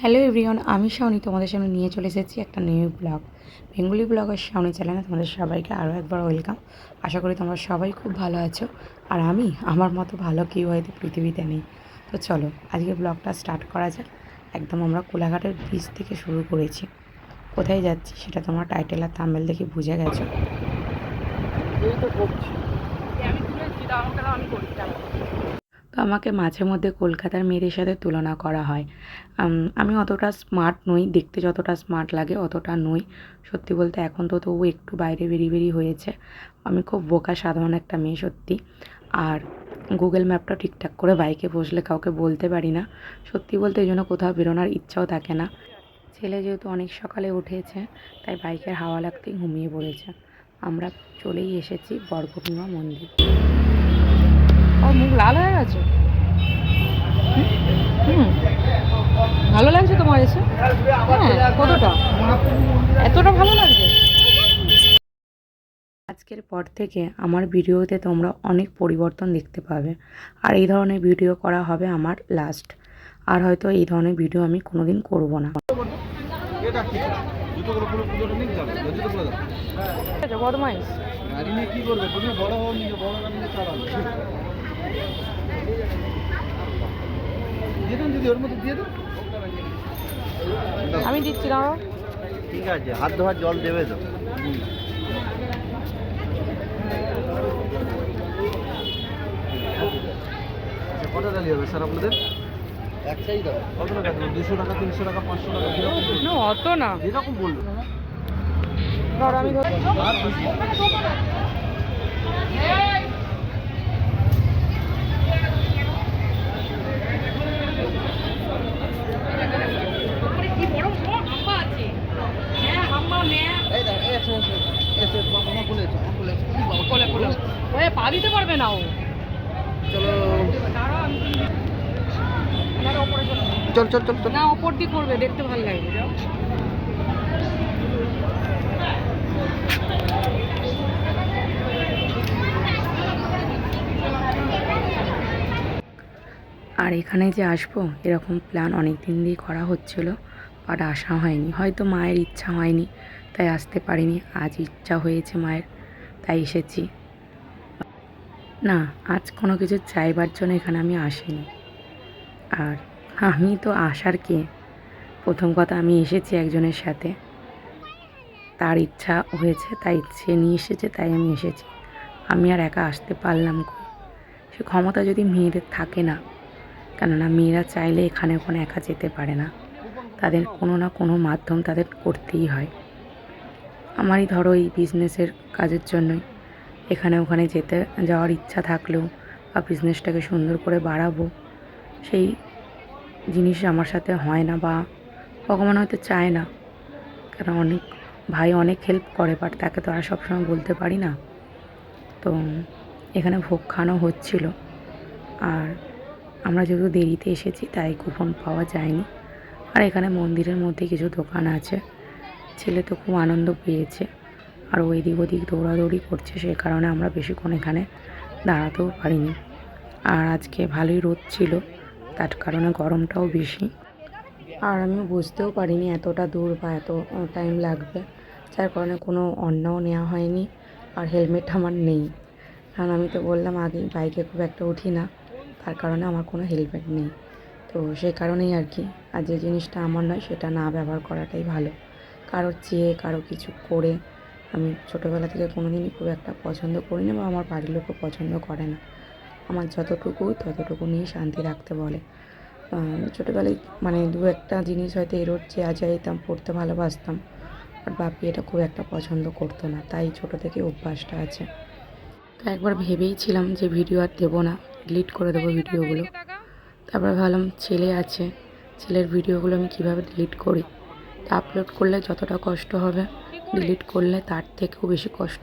Hello everyone আমি শাওনি তোমাদের সামনে নিয়ে চলে এসেছি একটা নিউ ব্লগ বেঙ্গলি ব্লগের শাওনি চ্যানেলে তোমাদের সবাইকে আরও একবার ওয়েলকাম আশা করি তোমরা সবাই খুব ভালো আছো। আর আমি, আমার মতো ভালো কেউ হয়তো পৃথিবীতে নেই। তো চলো, আজকে ব্লগটা স্টার্ট করা যাক। একদম আমরা কোলাঘাটের ব্রিজ থেকে শুরু করেছি। কোথায় যাচ্ছি সেটা তোমার টাইটেল আর থাম্বেল দেখে বুঝে গেছো? তো আমাকে মাঝে মধ্যে কলকাতার মেয়েদের সাথে তুলনা করা হয়। আমি অতটা স্মার্ট নই, দেখতে যতটা স্মার্ট লাগে অতটা নই। সত্যি বলতে এখন তো তবু একটু বাইরে বেরিয়ে বেরিয়ে হয়েছে। আমি খুব বোকা সাধারণ একটা মেয়ে সত্যি। আর গুগল ম্যাপটা ঠিকঠাক করে বাইকে বসলে কাউকে বলতে পারি না। সত্যি বলতে এই জন্য কোথাও বেরোনোর ইচ্ছাও থাকে না। ছেলে যেহেতু অনেক সকালে উঠেছে, তাই বাইকের হাওয়া লাগতেই ঘুমিয়ে পড়েছে। আমরা চলেই এসেছি বর্গভীমা মন্দির। আর মুখ লাল হয়ে গেছে? হুম ভালো লাগছে তোমার এসে? হ্যাঁ কতটা? এতটা ভালো লাগছে? আজকের পর থেকে আমার ভিডিওতে তোমরা অনেক পরিবর্তন দেখতে পাবে। আর এই ধরনের ভিডিও করা হবে আমার লাস্ট আর হয়তো এই ধরনের ভিডিও আমি কোনোদিন করব না। বদমাইশ। দিয়ে দেন দিদি ওর মধ্যে দিয়ে দেন। আমি দিচ্ছি দাঁড়াও। ঠিক আছে হাত ধোয়ার জল দেবে তো। আচ্ছা, কত ডালি হবে স্যার আপনাদের? একটাই দাও। কত টাকা দেবো দুশো টাকা তিনশো টাকা পাঁচশো টাকা। না অত না। যেরকম বলুন আমি ধর আর দুশো এই দেখ এসে এসে এসে আমার বলে এসে আমার বলে এসে বাবা কোলে কোলে ওয়ে পা দিতে পারবে না ও চলো দাঁড়াও আমি দাঁড়াও ওপরে চলো চল চল। না ওপর দিয়ে করবে দেখতে ভালো লাগবে যাও। আর এখানে যে আসব এরকম প্ল্যান অনেক দিন দিয়ে করা হচ্ছিল বাট আসা হয়নি। হয়তো মায়ের ইচ্ছা হয়নি তাই আসতে পারিনি। আজ ইচ্ছা হয়েছে মায়ের তাই এসেছি। না আজ কোনো কিছু চাইবার জন্য এখানে আমি আসিনি। আর আমি তো আসার কে? প্রথম কথা, আমি এসেছি একজনের সাথে। তার ইচ্ছা হয়েছে, তাই সে নিয়ে এসেছে, তাই আমি এসেছি। আমি আর একা আসতে পারলাম সে ক্ষমতা যদি মেয়েদের থাকে না, কেননা মেয়েরা চাইলে এখানে ওখানে একা যেতে পারে না। তাদের কোনো না কোনো মাধ্যম তাদের করতেই হয়। আমারই ধরো এই বিজনেসের কাজের জন্যই। এখানে ওখানে যেতে, যাওয়ার ইচ্ছা থাকলেও বা বিজনেসটাকে সুন্দর করে বাড়াবো, সেই জিনিস আমার সাথে হয় না বা ভগবান হয়তো চায় না। কারণ অনেক ভাই অনেক হেল্প করে বাট তাকে তো আর সবসময় বলতে পারি না। তো এখানে ভোগ খানো হচ্ছিল। আর আমরা যেহেতু দেরিতে এসেছি, তাই কুপন পাওয়া যায়নি। আর এখানে মন্দিরের মধ্যে কিছু দোকান আছে। ছেলে তো খুব আনন্দ পেয়েছে। আর ওই দিক ওদিক দৌড়াদৌড়ি করছে, সে কারণে আমরা বেশিক্ষণ এখানে দাঁড়াতেও পারিনি। আর আজকে ভালোই রোদ ছিল। তার কারণে গরমটাও বেশি। আর আমি বুঝতেও পারিনি এতটা দূর বা এত টাইম লাগবে। যার কারণে কোনো অন্যও নেওয়া হয়নি আর হেলমেট আমার নেই। কারণ আমি তো বললাম আগেই বাইকে খুব একটা উঠি না, তার কারণে আমার কোনো হেলমেট নেই। তো সেই কারণেই আর কি, আর যে জিনিসটা আমার নয় সেটা না ব্যবহার করাটাই ভালো। কারও চেয়ে, কারও কিছু করে আমি ছোটোবেলা থেকে কোনো দিনই খুব একটা পছন্দ করি না বা আমার বাড়ির লোকও পছন্দ করে না। আমার যতটুকু, ততটুকু নিয়ে শান্তি রাখতে বলে। ছোটোবেলায় মানে দু একটা জিনিস হয়তো এরোচ্ছে আজ যেতাম, পড়তে ভালোবাসতাম। আর বাপি এটা খুব একটা পছন্দ করতো না, তাই ছোটো থেকে অভ্যাসটা আছে। তো একবার ভেবেইছিলাম যে ভিডিও আর দেবো না, ডিলিট করে দেবো ভিডিওগুলো। তারপরে ভাবলাম ছেলে আছে, ছেলের ভিডিওগুলো আমি কীভাবে ডিলিট করি? তা আপলোড করলে যতটা কষ্ট হবে, ডিলিট করলে তার থেকেও বেশি কষ্ট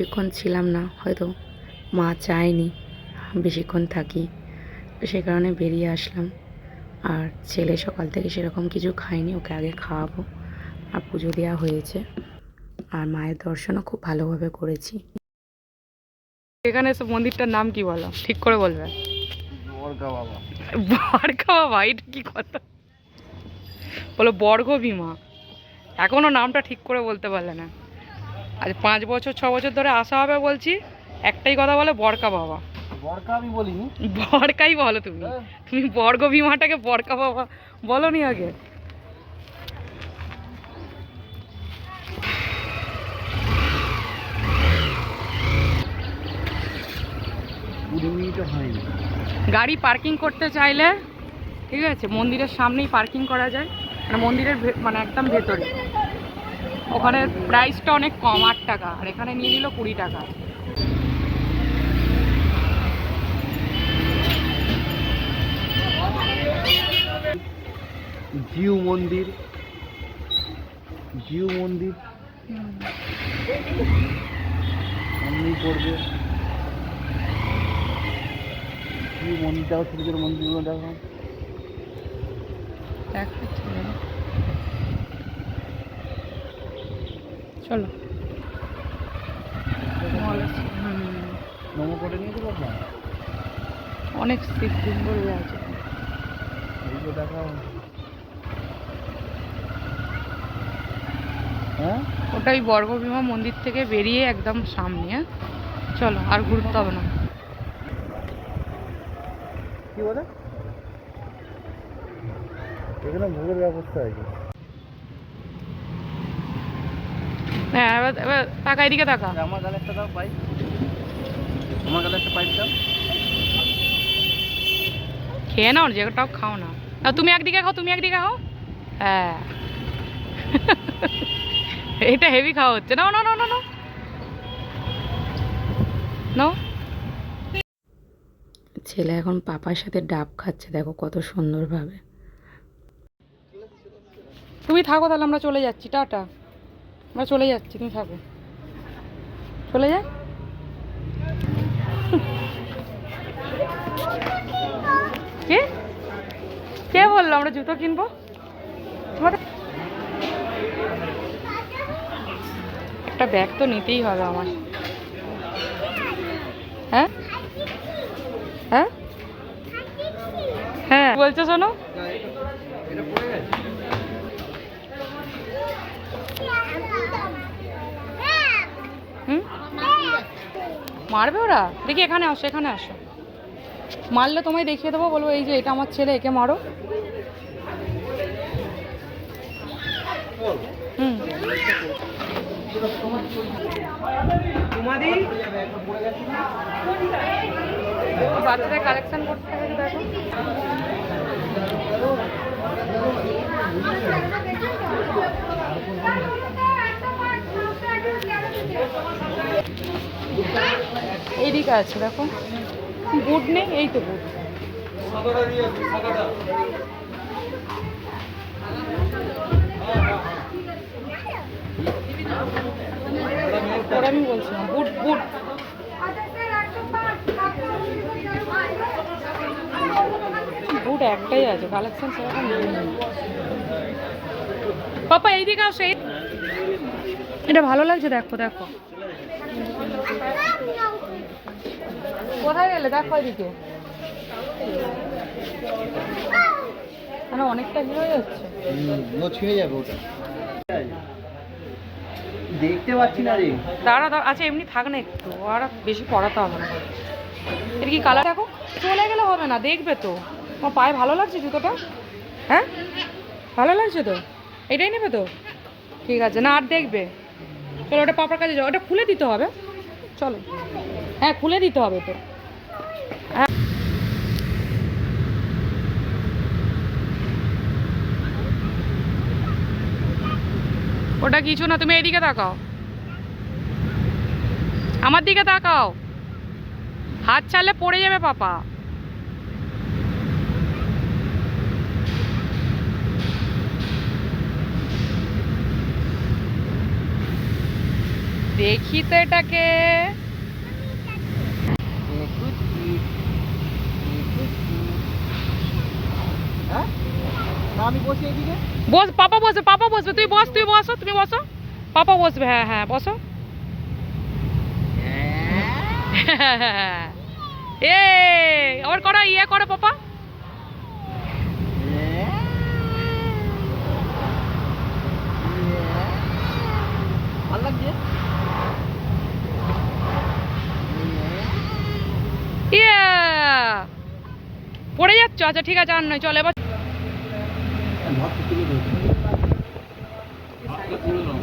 বেশিক্ষণ ছিলাম না হয়তো মা চায়নি বেশিক্ষণ থাকি। সে কারণে বেরিয়ে আসলাম। আর ছেলে সকাল থেকে সেরকম কিছু খায়নি ওকে আগে খাওয়াবো। আর পুজো দেওয়া হয়েছে। আর মায়ের দর্শনও খুব ভালোভাবে করেছি। এখানে এসে মন্দিরটার নাম কি বলো? ঠিক করে বলবে। বর্গা বাবা। এটা কি কথা? বলো বর্গ ভীমা এখনও নামটা ঠিক করে বলতে পারলে না। আজ পাঁচ বছর ছ বছর ধরে আসা হবে বলছি একটাই কথা বলে বরকা বাবা। বর্গা আমি বলিনি। বরকাই বলো তুমি। তুমি বর্গ ভীমাটাকে বরকা বাবা বলো নি আগে গাড়ি পার্কিং করতে চাইলে ঠিক আছে মন্দিরের সামনেই পার্কিং করা যায় মানে মন্দিরের মানে একদম ভেতরে। ওখানে প্রাইসটা অনেক কম আট টাকা আর এখানে নিয়ে নিল কুড়ি টাকা। জিউ মন্দির জিউ মন্দির। সামনেই পড়বে। জিউ মন্দিরটাও ছোটো ছোটো মন্দিরগুলো দেখো। দেখাচ্ছি চলো। অনেক শিবলিঙ্গ আছে। হ্যাঁ? ওটাই বর্গভীমা মন্দির থেকে বেরিয়ে একদম সামনে হ্যাঁ? চলো আর ঘুরতে হবে না। কি বলে? এখানে ভোগের ব্যবস্থা আছে। হ্যাঁ এবার এবার তাকা এদিকে তাকা। আমার গালে একটা দাও পাইপ। আমার গালে একটা পাইপ দাও। খেয়ে নাও যেটাও খাও না। না তুমি একদিকে খাও তুমি একদিকে খাও। হ্যাঁ। এটা হেভি খাওয়া হচ্ছে। না না না না না ছেলে এখন পাপার সাথে ডাব খাচ্ছে দেখো কত সুন্দরভাবে। তুমি থাকো তাহলে আমরা চলে যাচ্ছি। টাটা। আমরা চলে যাচ্ছি, তুমি থাকো। চলে যা। কে? কে বলল আমরা জুতো কিনবো? একটা ব্যাগ তো নিতেই হবে আমার। হ্যাঁ? হ্যাঁ? হ্যাঁ? বলছো শোনো? মারবে ওরা? দেখি এখানে আসো এখানে আসো। মারলে তোমায় দেখিয়ে দেবো বলব এই যে এটা আমার ছেলে একে মারো। হুম। বাচ্চাদের কালেকশন করতে হবে দেখো এইদিকে আছে, দেখো। বুট নেই, এই তো বুট। আমি বলছিলাম বুট বুট। বুট একটাই আছে, কালেকশন সেরকম পাপা, এইদিকে আসো এটা ভালো লাগছে, দেখো দেখো। কোথায় গেলে? দেখো এদিকে মানে অনেকটা হিরো হয়ে যাচ্ছে। যাবে ওটা। দেখতে পাচ্ছি না রে। দাঁড়া দাঁড়া আচ্ছা এমনি থাক না একটু। আর বেশি পড়াতে হবে না। এর কি কালার দেখো চলে গেলে হবে না দেখবে তো। তোমার পায়ে ভালো লাগছে জুতোটা? হ্যাঁ? ভালো লাগছে তো? এটাই নেবে তো? ঠিক আছে না আর দেখবে। চলো ওটা পাপার কাছে যাও। ওটা খুলে দিতে হবে। চলো। হ্যাঁ খুলে দিতে হবে তো। ওটা কিছু না, তুমি এইদিকে তাকাও। আমার দিকে তাকাও। হাত ছাড়লে পড়ে যাবে পাপা। দেখি তো এটাকে। বসি পাপা বসবে পাপা বসবে। তুই বস তুই বসো তুমি বসো। পাপা বসবে হ্যাঁ হ্যাঁ বসো। এ আবার করো ইয়ে করো পাপা। ইয়া। পড়ে যাচ্ছ? আচ্ছা ঠিক আছে আর নয় চল এবার। ভাতটা তুলে দেবো ভাতটা তুলে দাও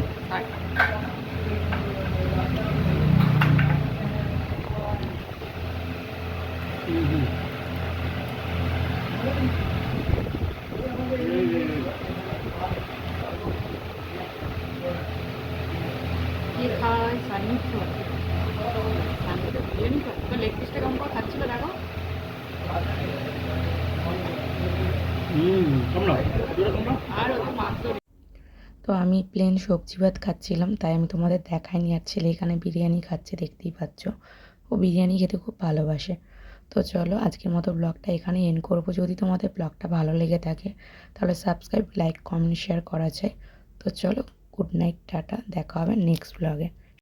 হুম হুম কি খাই সানিস বিরিয়ানি তো লেগ পিসটা কেমন করে খাচ্ছিল দেখো হুম তোমরা দূরে তোমরা আর ওদের মাংস তো আমি প্লেন সবজি ভাত খাচ্ছিলাম, তাই আমি তোমাদের দেখাইনি। আর ছেলে এখানে বিরিয়ানি খাচ্ছে, দেখতেই পাচ্ছ। ও বিরিয়ানি খেতে খুব ভালোবাসে। তো চলো, আজকের মতো ব্লগটা এখানে এন্ড করব। যদি তোমাদের ব্লগটা ভালো লেগে থাকে, তাহলে সাবস্ক্রাইব লাইক কমেন্ট শেয়ার করা যায়। তো চলো গুড নাইট টাটা। দেখা হবে নেক্সট ব্লগে